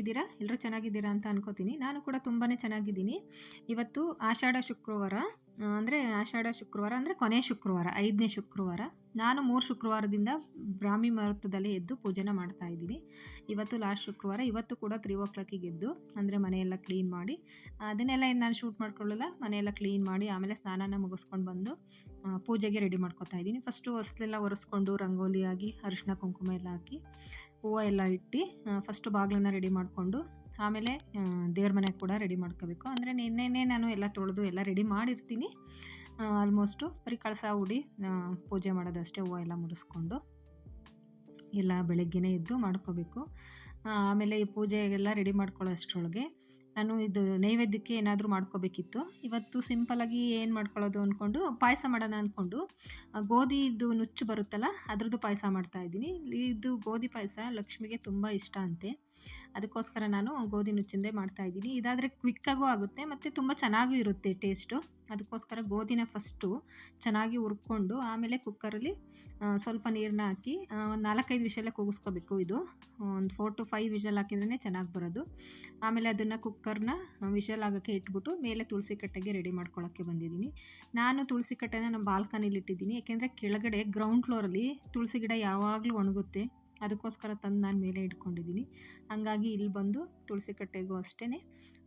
ಹೇಗಿದ್ದೀರಾ ಎಲ್ಲರೂ ಚೆನ್ನಾಗಿದ್ದೀರಾ ಅಂತ ಅನ್ಕೋತೀನಿ. ನಾನು ಕೂಡ ತುಂಬಾ ಚೆನ್ನಾಗಿದ್ದೀನಿ. ಇವತ್ತು ಆಷಾಢ ಶುಕ್ರವಾರ ಅಂದರೆ ಆಷಾಢ ಶುಕ್ರವಾರ ಅಂದರೆ ಕೊನೆ ಶುಕ್ರವಾರ, ಐದನೇ ಶುಕ್ರವಾರ. ನಾನು ಮೂರು ಶುಕ್ರವಾರದಿಂದ ಬ್ರಾಹ್ಮಿ ಮುಹೂರ್ತದಲ್ಲಿ ಎದ್ದು ಪೂಜೆನ ಮಾಡ್ತಾ ಇದ್ದೀನಿ. ಇವತ್ತು ಲಾಸ್ಟ್ ಶುಕ್ರವಾರ, ಇವತ್ತು ಕೂಡ ತ್ರೀ ಓ ಕ್ಲಾಕಿಗೆ ಎದ್ದು, ಅಂದರೆ ಮನೆಯೆಲ್ಲ ಕ್ಲೀನ್ ಮಾಡಿ ಅದನ್ನೆಲ್ಲ ಏನು ನಾನು ಶೂಟ್ ಮಾಡ್ಕೊಳ್ಳಲ್ಲ, ಮನೆಯೆಲ್ಲ ಕ್ಲೀನ್ ಮಾಡಿ ಆಮೇಲೆ ಸ್ನಾನನ ಮುಗಿಸ್ಕೊಂಡು ಬಂದು ಪೂಜೆಗೆ ರೆಡಿ ಮಾಡ್ಕೊತಾ ಇದ್ದೀನಿ. ಫಸ್ಟು ಹೊಸ್ಲೆಲ್ಲ ಒರೆಸ್ಕೊಂಡು, ರಂಗೋಲಿ ಆಗಿ, ಅರಿಶಿನ ಕುಂಕುಮ ಎಲ್ಲ ಹಾಕಿ ಹೂವು ಎಲ್ಲ ಇಟ್ಟು ಫಸ್ಟು ಬಾಗಿಲನ್ನ ರೆಡಿ ಮಾಡಿಕೊಂಡು, ಆಮೇಲೆ ದೇವ್ರ ಮನೆಗೆ ಕೂಡ ರೆಡಿ ಮಾಡ್ಕೋಬೇಕು. ಅಂದರೆ ನಿನ್ನೆನೇ ನಾನು ಎಲ್ಲ ತೊಳೆದು ಎಲ್ಲ ರೆಡಿ ಮಾಡಿರ್ತೀನಿ. ಆಲ್ಮೋಸ್ಟು ಬರೀ ಕಳಸ, ಉಡಿ ಪೂಜೆ ಮಾಡೋದಷ್ಟೇ ಹೂವು ಎಲ್ಲ ಮುಡಿಸ್ಕೊಂಡು ಎಲ್ಲ ಬೆಳಗ್ಗೆನೇ ಎದ್ದು ಮಾಡ್ಕೋಬೇಕು. ಆಮೇಲೆ ಈ ಪೂಜೆಗೆಲ್ಲ ರೆಡಿ ಮಾಡ್ಕೊಳ್ಳೋ ಅಷ್ಟರೊಳಗೆ ನಾನು ಇದು ನೈವೇದ್ಯಕ್ಕೆ ಏನಾದರೂ ಮಾಡ್ಕೋಬೇಕಿತ್ತು. ಇವತ್ತು ಸಿಂಪಲಾಗಿ ಏನು ಮಾಡ್ಕೊಳ್ಳೋದು ಅಂದ್ಕೊಂಡು ಪಾಯಸ ಮಾಡೋಣ ಅಂದ್ಕೊಂಡು ಗೋಧಿದು ನುಚ್ಚು ಬರುತ್ತಲ್ಲ ಅದ್ರದ್ದು ಪಾಯಸ ಮಾಡ್ತಾ ಇದ್ದೀನಿ. ಇದು ಗೋಧಿ ಪಾಯಸ ಲಕ್ಷ್ಮಿಗೆ ತುಂಬ ಇಷ್ಟ ಅಂತೆ. ಅದಕ್ಕೋಸ್ಕರ ನಾನು ಗೋಧಿ ನುಚ್ಚಿಂದೇ ಮಾಡ್ತಾ ಇದ್ದೀನಿ. ಇದಾದರೆ ಕ್ವಿಕ್ಕಾಗೂ ಆಗುತ್ತೆ, ಮತ್ತು ತುಂಬ ಚೆನ್ನಾಗೂ ಇರುತ್ತೆ ಟೇಸ್ಟು ಅದಕ್ಕೋಸ್ಕರ ಗೋಧಿನ ಫಸ್ಟು ಚೆನ್ನಾಗಿ ಹುರ್ಕೊಂಡು ಆಮೇಲೆ ಕುಕ್ಕರಲ್ಲಿ ಸ್ವಲ್ಪ ನೀರನ್ನ ಹಾಕಿ ಒಂದು ನಾಲ್ಕೈದು ವಿಷಲೇ ಕೂಗಿಸ್ಕೋಬೇಕು ಇದು. ಒಂದು ಫೋರ್ ಟು ಫೈವ್ ವಿಷಲ್ ಹಾಕಿದ್ರೇ ಚೆನ್ನಾಗಿ ಬರೋದು. ಆಮೇಲೆ ಅದನ್ನು ಕುಕ್ಕರ್ನ ವಿಷಲ್ ಆಗೋಕ್ಕೆ ಇಟ್ಬಿಟ್ಟು ಮೇಲೆ ತುಳಸಿ ಕಟ್ಟೆಗೆ ರೆಡಿ ಮಾಡ್ಕೊಳ್ಳೋಕ್ಕೆ ಬಂದಿದ್ದೀನಿ. ನಾನು ತುಳಸಿ ಕಟ್ಟೆನ ನಮ್ಮ ಬಾಲ್ಕನಿಲಿ ಇಟ್ಟಿದ್ದೀನಿ ಯಾಕೆಂದರೆ ಕೆಳಗಡೆ ಗ್ರೌಂಡ್ ಫ್ಲೋರಲ್ಲಿ ತುಳಸಿ ಗಿಡ ಯಾವಾಗಲೂ ಒಣಗುತ್ತೆ. ಅದಕ್ಕೋಸ್ಕರ ತಂದು ನಾನು ಮೇಲೆ ಇಟ್ಕೊಂಡಿದ್ದೀನಿ. ಹಾಗಾಗಿ ಇಲ್ಲಿ ಬಂದು ತುಳಸಿ ಕಟ್ಟೆಗೂ ಅಷ್ಟೇ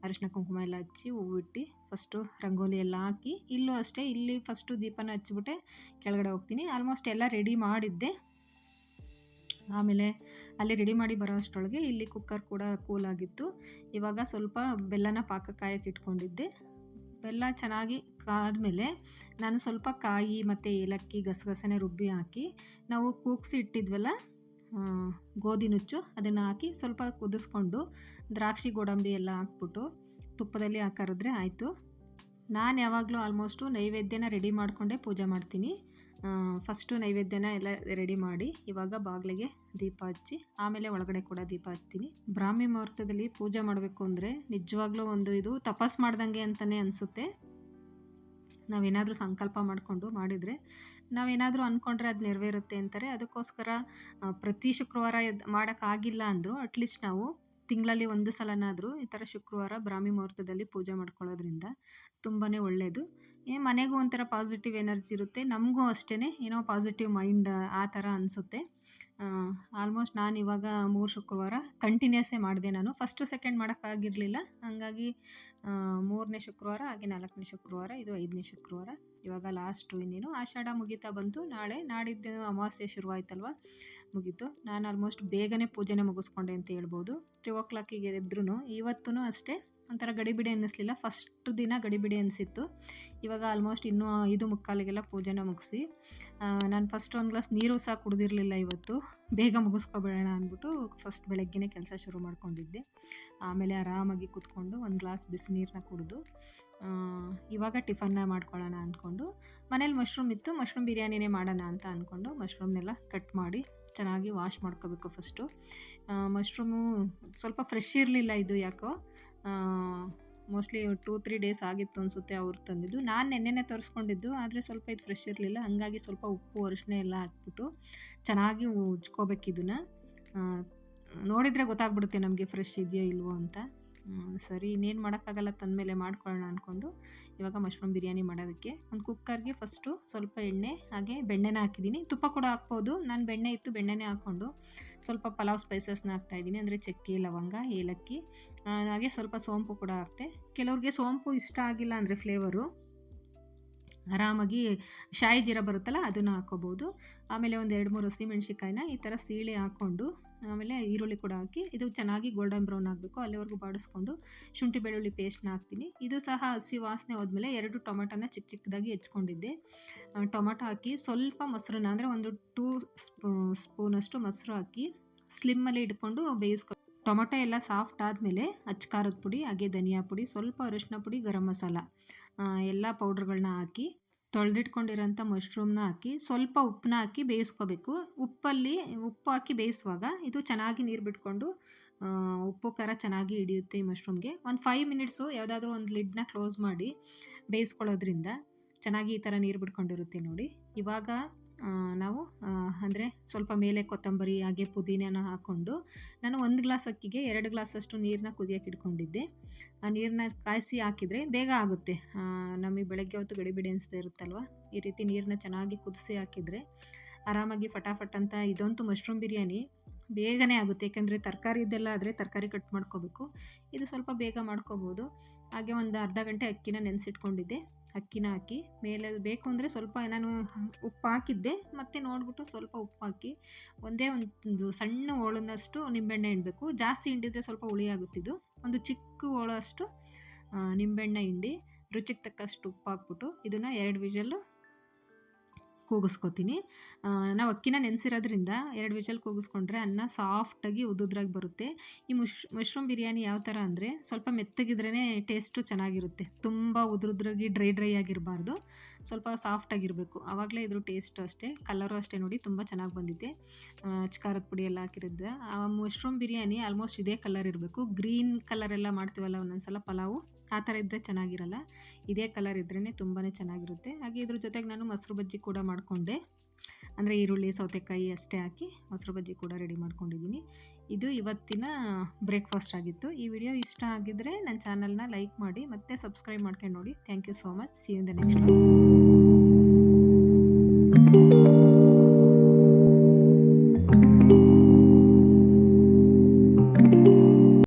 ಅರಿಶಿನ ಕುಂಕುಮ ಎಲ್ಲ ಹಚ್ಚಿ ಹೂವಿಟ್ಟು ಫಸ್ಟು ರಂಗೋಲಿ ಎಲ್ಲ ಹಾಕಿ, ಇಲ್ಲೂ ಅಷ್ಟೇ, ಇಲ್ಲಿ ಫಸ್ಟು ದೀಪನ ಹಚ್ಚಿಬಿಟ್ಟೆ, ಕೆಳಗಡೆ ಹೋಗ್ತೀನಿ. ಆಲ್ಮೋಸ್ಟ್ ಎಲ್ಲ ರೆಡಿ ಮಾಡಿದ್ದೆ. ಆಮೇಲೆ ಅಲ್ಲಿ ರೆಡಿ ಮಾಡಿ ಬರೋ ಅಷ್ಟರೊಳಗೆ ಇಲ್ಲಿ ಕುಕ್ಕರ್ ಕೂಡ ಕೂಲ್ ಆಗಿತ್ತು. ಇವಾಗ ಸ್ವಲ್ಪ ಬೆಲ್ಲನ ಪಾಕ ಕಾಯಕ್ಕೆ ಇಟ್ಕೊಂಡಿದ್ದೆ. ಬೆಲ್ಲ ಚೆನ್ನಾಗಿ ಕಾದ್ಮೇಲೆ ನಾನು ಸ್ವಲ್ಪ ಕಾಯಿ ಮತ್ತು ಏಲಕ್ಕಿ ಗಸಗಸನೆ ರುಬ್ಬಿ ಹಾಕಿ ನಾವು ಕೂಗಿಸಿ ಇಟ್ಟಿದ್ವಲ್ಲ ಗೋಧಿ ನುಚ್ಚು ಅದನ್ನು ಹಾಕಿ ಸ್ವಲ್ಪ ಕುದಿಸ್ಕೊಂಡು ದ್ರಾಕ್ಷಿ ಗೋಡಂಬಿ ಎಲ್ಲ ಹಾಕ್ಬಿಟ್ಟು ತುಪ್ಪದಲ್ಲಿ ಹಾಕರಿದ್ರೆ ಆಯಿತು. ನಾನು ಯಾವಾಗಲೂ ಆಲ್ಮೋಸ್ಟು ನೈವೇದ್ಯನ ರೆಡಿ ಮಾಡಿಕೊಂಡೇ ಪೂಜೆ ಮಾಡ್ತೀನಿ. ಫಸ್ಟು ನೈವೇದ್ಯನ ಎಲ್ಲ ರೆಡಿ ಮಾಡಿ ಇವಾಗ ಬಾಗಿಲಿಗೆ ದೀಪ ಹಚ್ಚಿ ಆಮೇಲೆ ಒಳಗಡೆ ಕೂಡ ದೀಪ ಹಚ್ತೀನಿ ಬ್ರಾಹ್ಮಿ ಮುಹೂರ್ತದಲ್ಲಿ ಪೂಜೆ ಮಾಡಬೇಕು ಅಂದರೆ ನಿಜವಾಗ್ಲೂ ಒಂದು ಇದು ತಪಸ್ ಮಾಡ್ದಂಗೆ ಅಂತಲೇ ಅನಿಸುತ್ತೆ. ನಾವೇನಾದರೂ ಸಂಕಲ್ಪ ಮಾಡಿಕೊಂಡು ಮಾಡಿದರೆ ನಾವೇನಾದರೂ ಅಂದ್ಕೊಂಡ್ರೆ ಅದು ನೆರವೇರುತ್ತೆ ಅಂತಾರೆ. ಅದಕ್ಕೋಸ್ಕರ ಪ್ರತಿ ಶುಕ್ರವಾರ ಮಾಡೋಕ್ಕಾಗಿಲ್ಲ ಅಂದರೂ ಅಟ್ಲೀಸ್ಟ್ ನಾವು ತಿಂಗಳಲ್ಲಿ ಒಂದು ಸಲನಾದರೂ ಈ ಥರ ಶುಕ್ರವಾರ ಬ್ರಾಹ್ಮಿ ಮುಹೂರ್ತದಲ್ಲಿ ಪೂಜೆ ಮಾಡ್ಕೊಳ್ಳೋದ್ರಿಂದ ತುಂಬಾ ಒಳ್ಳೆಯದು ಏ, ಮನೆಗೂ ಒಂಥರ ಪಾಸಿಟಿವ್ ಎನರ್ಜಿ ಇರುತ್ತೆ. ನಮಗೂ ಅಷ್ಟೇ ಏನೋ ಪಾಸಿಟಿವ್ ಮೈಂಡ್ ಆ ಥರ ಅನಿಸುತ್ತೆ. ಆಲ್ಮೋಸ್ಟ್ ನಾನು ಇವಾಗ ಮೂರು ಶುಕ್ರವಾರ ಕಂಟಿನ್ಯೂಸೇ ಮಾಡಿದೆ ನಾನು. ಫಸ್ಟು ಸೆಕೆಂಡ್ ಮಾಡೋಕ್ಕಾಗಿರಲಿಲ್ಲ ಹಾಗಾಗಿ ಮೂರನೇ ಶುಕ್ರವಾರ, ಹಾಗೆ ನಾಲ್ಕನೇ ಶುಕ್ರವಾರ, ಇದು ಐದನೇ ಶುಕ್ರವಾರ. ಇವಾಗ ಲಾಸ್ಟು ಇನ್ನೇನು ಆಷಾಢ ಮುಗಿತಾ ಬಂತು. ನಾಳೆ ನಾಡಿದ್ದು ಅಮಾವಾಸ್ಯೆ ಶುರುವಾಯ್ತಲ್ವ? ಮುಗೀತು. ನಾನು ಆಲ್ಮೋಸ್ಟ್ ಬೇಗನೆ ಪೂಜೆನೇ ಮುಗಿಸ್ಕೊಂಡೆ ಅಂತ ಹೇಳ್ಬೋದು. ತ್ರೀ ಓ ಕ್ಲಾಕಿಗೆ ಎದ್ರೂ ಇವತ್ತೂ ಅಷ್ಟೇ. ಒಂಥರ ಗಡಿಬಿಡಿ ಅನ್ನಿಸ್ಲಿಲ್ಲ. ಫಸ್ಟ್ ದಿನ ಗಡಿಬಿಡಿ ಅನಿಸಿತ್ತು. ಇವಾಗ ಆಲ್ಮೋಸ್ಟ್ ಇನ್ನೂ ಐದು ಮುಕ್ಕಾಲಿಗೆಲ್ಲ ಪೂಜೆನ ಮುಗಿಸಿ ನಾನು ಫಸ್ಟ್ ಒಂದು ಗ್ಲಾಸ್ ನೀರು ಸಹ ಕುಡಿದಿರಲಿಲ್ಲ ಇವತ್ತು. ಬೇಗ ಮುಗಿಸ್ಕೊಬೇಡೋಣ ಅಂದ್ಬಿಟ್ಟು ಫಸ್ಟ್ ಬೆಳಗ್ಗೆನೇ ಕೆಲಸ ಶುರು ಮಾಡ್ಕೊಂಡಿದ್ದೆ. ಆಮೇಲೆ ಆರಾಮಾಗಿ ಕುತ್ಕೊಂಡು ಒಂದು ಗ್ಲಾಸ್ ಬಿಸಿನೀರನ್ನ ಕುಡಿದು ಆ, ಇವಾಗ ಟಿಫನ್ನ ಮಾಡ್ಕೊಳ್ಳೋಣ ಅಂದ್ಕೊಂಡು, ಮನೇಲಿ ಮಶ್ರೂಮ್ ಇತ್ತು ಮಶ್ರೂಮ್ ಬಿರಿಯಾನಿನೇ ಮಾಡೋಣ ಅಂತ ಅಂದ್ಕೊಂಡು ಮಶ್ರೂಮ್ನೆಲ್ಲ ಕಟ್ ಮಾಡಿ ಚೆನ್ನಾಗಿ ವಾಶ್ ಮಾಡ್ಕೋಬೇಕು ಫಸ್ಟು ಮಶ್ರೂಮು ಸ್ವಲ್ಪ ಫ್ರೆಶ್ ಇರಲಿಲ್ಲ ಇದು ಯಾಕೋ? ಮೋಸ್ಟ್ಲಿ ಟೂ ತ್ರೀ ಡೇಸ್ ಆಗಿತ್ತು ಅನಿಸುತ್ತೆ ಅವ್ರು ತಂದಿದ್ದು. ನಾನು ನೆನ್ನೆನೇ ತರಿಸ್ಕೊಂಡಿದ್ದು, ಆದರೆ ಸ್ವಲ್ಪ ಇದು ಫ್ರೆಶ್ ಇರಲಿಲ್ಲ. ಹಾಗಾಗಿ ಸ್ವಲ್ಪ ಉಪ್ಪು ಅರಿಶಿನ ಎಲ್ಲ ಹಾಕ್ಬಿಟ್ಟು ಚೆನ್ನಾಗಿ ಉಜ್ಕೋಬೇಕಿದನ್ನು ನೋಡಿದರೆ ಗೊತ್ತಾಗ್ಬಿಡುತ್ತೆ ನಮಗೆ ಫ್ರೆಶ್ ಇದೆಯೋ ಇಲ್ವೋ ಅಂತ. ಸರಿ, ಇನ್ನೇನು ಮಾಡೋಕ್ಕಾಗಲ್ಲ ತಂದಮೇಲೆ ಮಾಡ್ಕೊಳ್ಳೋಣ ಅಂದ್ಕೊಂಡು ಇವಾಗ ಮಶ್ರೂಮ್ ಬಿರಿಯಾನಿ ಮಾಡೋದಕ್ಕೆ. ಒಂದು ಕುಕ್ಕರ್ಗೆ ಫಸ್ಟು ಸ್ವಲ್ಪ ಎಣ್ಣೆ, ಹಾಗೆ ಬೆಣ್ಣೆನ ಹಾಕಿದ್ದೀನಿ. ತುಪ್ಪ ಕೂಡ ಹಾಕ್ಬೋದು. ನಾನು ಬೆಣ್ಣೆ ಇತ್ತು, ಬೆಣ್ಣೆನೇ ಹಾಕ್ಕೊಂಡು ಸ್ವಲ್ಪ ಪಲಾವ್ ಸ್ಪೈಸಸ್ನ ಹಾಕ್ತಾಯಿದ್ದೀನಿ ಅಂದರೆ ಚಕ್ಕೆ, ಲವಂಗ, ಏಲಕ್ಕಿ ಹಾಗೆ ಸ್ವಲ್ಪ ಸೋಂಪು ಕೂಡ ಹಾಕ್ತೆ. ಕೆಲವ್ರಿಗೆ ಸೋಂಪು ಇಷ್ಟ ಆಗಿಲ್ಲ ಅಂದರೆ ಫ್ಲೇವರು ಆರಾಮಾಗಿ ಶಾಯಿ ಜೀರ ಬರುತ್ತಲ್ಲ, ಅದನ್ನು ಹಾಕೋಬೋದು ಆಮೇಲೆ ಒಂದು ಎರಡು ಮೂರು ಹಸಿಮೆಣ್ಸಿಕಾಯಿನ ಈ ಥರ ಸೀಳೆ ಹಾಕ್ಕೊಂಡು ಆಮೇಲೆ ಈರುಳ್ಳಿ ಕೂಡ ಹಾಕಿ, ಇದು ಚೆನ್ನಾಗಿ ಗೋಲ್ಡನ್ ಬ್ರೌನ್ ಆಗಬೇಕು. ಅಲ್ಲಿವರೆಗೂ ಬಾಡಿಸ್ಕೊಂಡು ಶುಂಠಿ ಬೆಳ್ಳುಳ್ಳಿ ಪೇಸ್ಟ್ನ ಹಾಕ್ತೀನಿ. ಇದು ಸಹ ಹಸಿ ವಾಸನೆ ಹೋದ್ಮೇಲೆ ಎರಡು ಟೊಮೆಟೊನ ಚಿಕ್ಕ ಚಿಕ್ಕದಾಗಿ ಹೆಚ್ಕೊಂಡಿದ್ದೆ. ಟೊಮೆಟೊ ಹಾಕಿ ಸ್ವಲ್ಪ ಮೊಸರನ್ನ, ಅಂದರೆ ಒಂದು ಟೂ ಸ್ಪೂ, ಸ್ಪೂನಷ್ಟು ಮೊಸರು ಹಾಕಿ ಸ್ಲಿಮ್ಮಲ್ಲಿ ಇಟ್ಕೊಂಡು ಬೇಯಿಸ್ಕೊ, ಟೊಮೊಟೊ ಎಲ್ಲ ಸಾಫ್ಟ್ ಆದಮೇಲೆ ಅಚ್ಕಾರದ ಪುಡಿ, ಹಾಗೆ ಧನಿಯಾ ಪುಡಿ, ಸ್ವಲ್ಪ ಅರಿಶಿನ ಪುಡಿ, ಗರಂ ಮಸಾಲ ಎಲ್ಲ ಪೌಡ್ರ್ಗಳನ್ನ ಹಾಕಿ ತೊಳೆದಿಟ್ಕೊಂಡಿರೋಂಥ ಮಶ್ರೂಮ್ನ ಹಾಕಿ ಸ್ವಲ್ಪ ಉಪ್ಪನ್ನ ಹಾಕಿ ಬೇಯಿಸ್ಕೋಬೇಕು. ಉಪ್ಪಲ್ಲಿ, ಉಪ್ಪು ಹಾಕಿ ಬೇಯಿಸುವಾಗ ಇದು ಚೆನ್ನಾಗಿ ನೀರು ಬಿಟ್ಕೊಂಡು ಉಪ್ಪು ಖಾರ ಚೆನ್ನಾಗಿ ಹಿಡಿಯುತ್ತೆ ಈ ಮಶ್ರೂಮ್ಗೆ. ಒಂದು ಫೈವ್ ಮಿನಿಟ್ಸು ಯಾವುದಾದ್ರೂ ಒಂದು ಲಿಡ್ನ ಕ್ಲೋಸ್ ಮಾಡಿ ಬೇಯಿಸ್ಕೊಳ್ಳೋದ್ರಿಂದ ಚೆನ್ನಾಗಿ ಈ ಥರ ನೀರು ಬಿಟ್ಕೊಂಡಿರುತ್ತೆ ನೋಡಿ. ಇವಾಗ ನಾವು ಅಂದರೆ ಸ್ವಲ್ಪ ಮೇಲೆ ಕೊತ್ತಂಬರಿ, ಹಾಗೆ ಪುದೀನನ ಹಾಕ್ಕೊಂಡು ನಾನು ಒಂದು ಗ್ಲಾಸ್ ಅಕ್ಕಿಗೆ ಎರಡು ಗ್ಲಾಸಷ್ಟು ನೀರನ್ನ ಕುದಿಯೋಕೆ ಇಟ್ಕೊಂಡಿದ್ದೆ. ಆ ನೀರನ್ನ ಕಾಯಿಸಿ ಹಾಕಿದರೆ ಬೇಗ ಆಗುತ್ತೆ. ನಮಗೆ ಬೆಳಗ್ಗೆ ಹೊತ್ತು ಗಡಿಬಿಡಿ ಅನಿಸ್ತಾ ಇರುತ್ತಲ್ವ? ಈ ರೀತಿ ನೀರನ್ನ ಚೆನ್ನಾಗಿ ಕುದಿಸಿ ಹಾಕಿದರೆ ಆರಾಮಾಗಿ ಫಟಾಫಟ್ ಅಂತ ಇದಂತೂ ಮಶ್ರೂಮ್ ಬಿರಿಯಾನಿ. ಬೇಗನೆ ಆಗುತ್ತೆ. ಏಕೆಂದರೆ ತರಕಾರಿ ಇದೆಲ್ಲ ಆದರೆ ತರಕಾರಿ ಕಟ್ ಮಾಡ್ಕೋಬೇಕು. ಇದು ಸ್ವಲ್ಪ ಬೇಗ ಮಾಡ್ಕೋಬೋದು. ಹಾಗೆ ಒಂದು ಅರ್ಧ ಗಂಟೆ ಅಕ್ಕಿನ ನೆನೆಸಿಟ್ಕೊಂಡಿದ್ದೆ. ಅಕ್ಕಿನ ಹಾಕಿ ಮೇಲೆ ಬೇಕು ಅಂದರೆ ಸ್ವಲ್ಪ ನಾನು ಉಪ್ಪು ಹಾಕಿದ್ದೆ. ಮತ್ತೆ ನೋಡಿಬಿಟ್ಟು ಸ್ವಲ್ಪ ಉಪ್ಪು ಹಾಕಿ ಒಂದೇ ಒಂದು ಸಣ್ಣ ಹೋಳನ್ನಷ್ಟು ನಿಂಬೆಣ್ಣೆ ಹಿಂಡಬೇಕು. ಜಾಸ್ತಿ ಹಿಂಡಿದ್ರೆ ಸ್ವಲ್ಪ ಹುಳಿ ಆಗುತ್ತಿದ್ದು ಒಂದು ಚಿಕ್ಕ ಹೋಳಷ್ಟು ನಿಂಬೆಣ್ಣೆ ನಿಂಬೆಹಣ್ಣೆ ಹಿಂಡಿ, ರುಚಿಗೆ ತಕ್ಕಷ್ಟು ಉಪ್ಪು ಹಾಕ್ಬಿಟ್ಟು ಇದನ್ನು ಎರಡು ವಿಷಲ್ಲು ಕೂಗಿಸ್ಕೊತೀನಿ. ನಾವು ಅಕ್ಕಿನ ನೆನೆಸಿರೋದ್ರಿಂದ ಎರಡು ವಿಷಲ್ ಕೂಗಿಸ್ಕೊಂಡ್ರೆ ಅನ್ನ ಸಾಫ್ಟಾಗಿ ಉದುದ್ರಾಗಿ ಬರುತ್ತೆ. ಈ ಮುಶ್, ಮಶ್ರೂಮ್ ಬಿರಿಯಾನಿ ಯಾವ ಥರ ಅಂದರೆ ಸ್ವಲ್ಪ ಮೆತ್ತಗಿದ್ರೇ ಟೇಸ್ಟು ಚೆನ್ನಾಗಿರುತ್ತೆ. ತುಂಬ ಉದುರುದ್ರಾಗಿ ಡ್ರೈ ಡ್ರೈ ಆಗಿರಬಾರ್ದು. ಸ್ವಲ್ಪ ಸಾಫ್ಟಾಗಿರಬೇಕು. ಆವಾಗಲೇ ಇದ್ರ ಟೇಸ್ಟ್ ಅಷ್ಟೇ, ಕಲರು ಅಷ್ಟೇ ನೋಡಿ ತುಂಬ ಚೆನ್ನಾಗಿ ಬಂದಿದೆ. ಖಾರದ ಪುಡಿ ಎಲ್ಲ ಹಾಕಿರೋದು ಆ, ಮಶ್ರೂಮ್ ಬಿರಿಯಾನಿ ಆಲ್ಮೋಸ್ಟ್ ಇದೇ ಕಲರ್ ಇರಬೇಕು. ಗ್ರೀನ್ ಕಲರೆಲ್ಲ ಮಾಡ್ತೀವಲ್ಲ ಒಂದೊಂದು ಸಲ ಪಲಾವು. ಆ ಥರ ಇದ್ದರೆ ಚೆನ್ನಾಗಿರಲ್ಲ. ಇದೇ ಕಲರ್ ಇದ್ರೇ ತುಂಬಾ ಚೆನ್ನಾಗಿರುತ್ತೆ. ಹಾಗೆ ಇದ್ರ ಜೊತೆಗೆ ನಾನು ಮೊಸರು ಬಜ್ಜಿ ಕೂಡ ಮಾಡಿಕೊಂಡೆ. ಅಂದರೆ ಈರುಳ್ಳಿ, ಸೌತೆಕಾಯಿ ಅಷ್ಟೇ ಹಾಕಿ ಮೊಸರು ಬಜ್ಜಿ ಕೂಡ ರೆಡಿ ಮಾಡ್ಕೊಂಡಿದ್ದೀನಿ. ಇದು ಇವತ್ತಿನ ಬ್ರೇಕ್ಫಾಸ್ಟ್ ಆಗಿತ್ತು. ಈ ವಿಡಿಯೋ ಇಷ್ಟ ಆಗಿದ್ದರೆ ನನ್ನ ಚಾನಲ್ನ ಲೈಕ್ ಮಾಡಿ ಮತ್ತು ಸಬ್ಸ್ಕ್ರೈಬ್ ಮಾಡ್ಕೊಂಡು ನೋಡಿ. Thank you so much see in the next